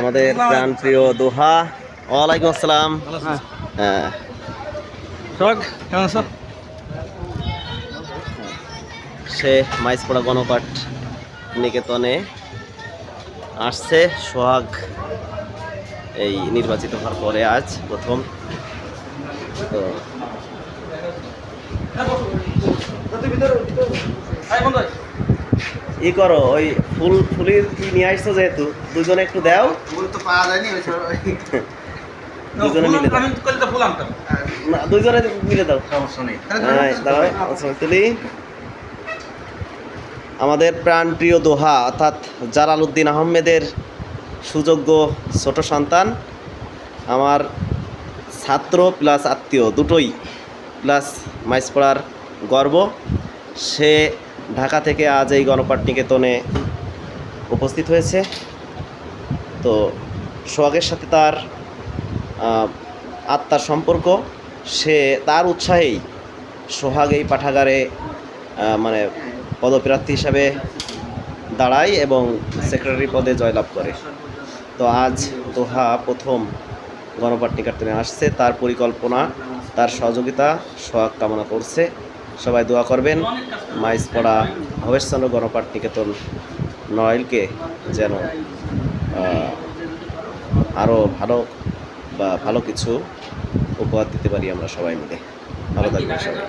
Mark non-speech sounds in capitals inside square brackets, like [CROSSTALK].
আমাদের প্রাণ প্রিয় দোহা। ওয়ালাইকুম আসসালাম। হ্যাঁ। কেমন আছো? সে মাইসপড়া গণপাঠ নিকেতনে আসছে। সোহাগ এই নির্বাচিত হওয়ার পরে আজ প্রথম। তো ই করো ওই ফুল ফুলির কি নিয়ে আসছো যেহেতু? দুজনে একটু দাও। [LAUGHS] দুজনে মিলে দাও। আমি কলিতে ফুল আনতাম। না দুজনে মিলে দাও। সমস্যা নেই। হ্যাঁ, তুলি। আমাদের প্রাণপ্রিয় দোহা অর্থাৎ জালাল উদ্দিন আহমেদের সুযোগ্য ছোট সন্তান আমার ছাত্র প্লাস আত্মীয় দুটোই প্লাস মাইসপড়ার গর্ব। সে ঢাকা থেকে আজ এই গণপাঠ নিকেতনে উপস্থিত হয়েছে। তো সোহাগের সাথে তার আত্মার সম্পর্ক, সে তার উৎসাহেই সোহাগ এই পাঠাগারে মানে পদপ্রার্থী হিসাবে দাঁড়ায় এবং সেক্রেটারি পদে জয়লাভ করে। তো আজ দোহা প্রথম গণপাঠ নিকেতনে আসছে। তার পরিকল্পনা, তার সহযোগিতা সোহাগ কামনা করছে। সবাই দোয়া করবেন। মাইস পড়া ভবেশচন্দ্র গণপাঠ নিকেতন নয়েলকে যেন আরও ভালো বা ভালো কিছু উপহার দিতে পারি আমরা সবাই মিলে। ভালো থাকবেন সবাই।